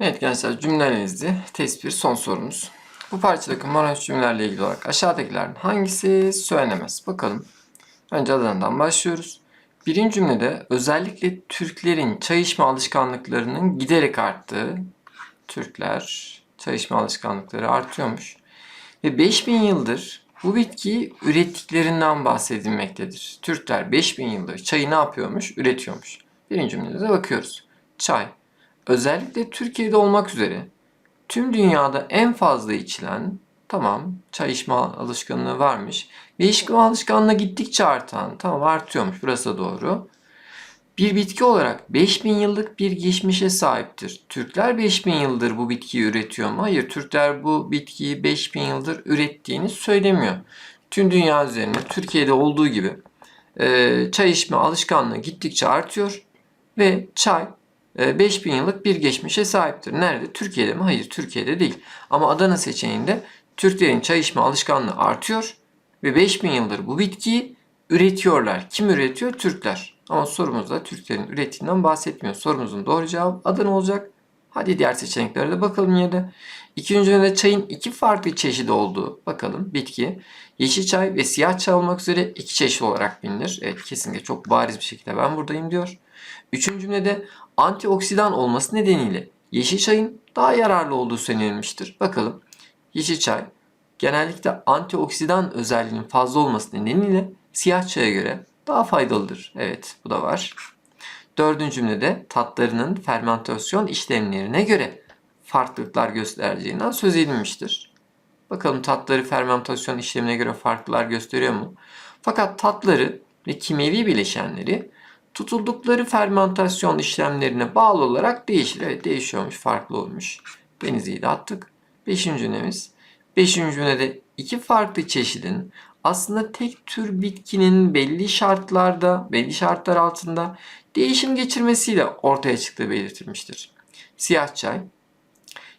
Evet gençler cümle analizi test 1 son sorumuz. Bu parçadaki monoş cümlelerle ilgili olarak aşağıdakilerden hangisi söylenemez? Bakalım. Önce Adana'dan başlıyoruz. Birinci cümlede özellikle Türklerin çay içme alışkanlıklarının giderek arttığı, Türkler çay içme alışkanlıkları artıyormuş. Ve 5000 yıldır bu bitkiyi ürettiklerinden bahsedilmektedir. Türkler 5000 yıldır çayı ne yapıyormuş? Üretiyormuş. Birinci cümlede de bakıyoruz. Çay özellikle Türkiye'de olmak üzere tüm dünyada en fazla içilen tamam çay içme alışkanlığı varmış. Ve içme alışkanlığı gittikçe artan tamam artıyormuş burası doğru. Bir bitki olarak 5000 yıllık bir geçmişe sahiptir. Türkler 5000 yıldır bu bitkiyi üretiyor mu? Hayır, Türkler bu bitkiyi 5000 yıldır ürettiğini söylemiyor. Tüm dünya üzerinde Türkiye'de olduğu gibi çay içme alışkanlığı gittikçe artıyor ve çay 5000 yıllık bir geçmişe sahiptir. Nerede? Türkiye'de mi? Hayır, Türkiye'de değil. Ama Adana seçeneğinde Türklerin çay içme alışkanlığı artıyor ve 5000 yıldır bu bitkiyi üretiyorlar. Kim üretiyor? Türkler. Ama sorumuzda Türklerin ürettiğinden bahsetmiyor. Sorumuzun doğru cevabı Adana olacak. Hadi diğer seçeneklere de bakalım yine de. İkinci cümlede çayın iki farklı çeşidi olduğu bakalım bitki. Yeşil çay ve siyah çay olmak üzere iki çeşit olarak bilinir. Evet kesinlikle çok bariz bir şekilde ben buradayım diyor. Üçüncü cümlede antioksidan olması nedeniyle yeşil çayın daha yararlı olduğu söylenilmiştir. Bakalım yeşil çay genellikle antioksidan özelliğinin fazla olması nedeniyle siyah çaya göre daha faydalıdır. Evet bu da var. Dördüncü cümlede tatlarının fermentasyon işlemlerine göre farklılıklar göstereceğinden söz edilmiştir. Bakalım tatları fermentasyon işlemine göre farklılar gösteriyor mu? Fakat tatları ve kimyevi bileşenleri tutuldukları fermentasyon işlemlerine bağlı olarak değişir. Evet değişiyormuş, farklı olmuş. Denizli'yi de attık. Beşinci cümlemiz. Beşinci cümlede iki farklı çeşidin aslında tek tür bitkinin belli şartlarda, belli şartlar altında değişim geçirmesiyle ortaya çıktığı belirtilmiştir. Siyah çay,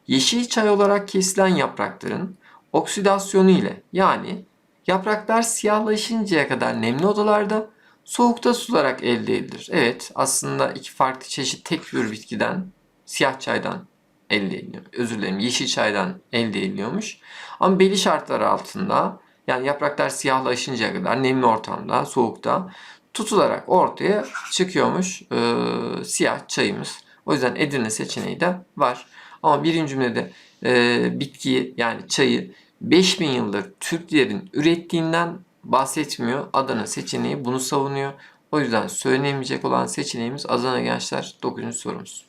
yeşil çay olarak kesilen yaprakların oksidasyonu ile yani yapraklar siyahlaşıncaya kadar nemli odalarda soğukta tutularak elde edilir. Evet aslında iki farklı çeşit tek tür bitkiden siyah çaydan elde ediliyor. Özür dilerim yeşil çaydan elde ediliyormuş. Ama belli şartlar altında yani yapraklar siyahlaşıncaya kadar nemli ortamda, soğukta tutularak ortaya çıkıyormuş e, siyah çayımız. O yüzden Edirne seçeneği de var. Ama birinci cümlede e, bitkiyi yani çayı 5000 yıldır Türklerin ürettiğinden bahsetmiyor. Adana seçeneği bunu savunuyor. O yüzden söylenemeyecek olan seçeneğimiz Adana gençler 9. sorumuz.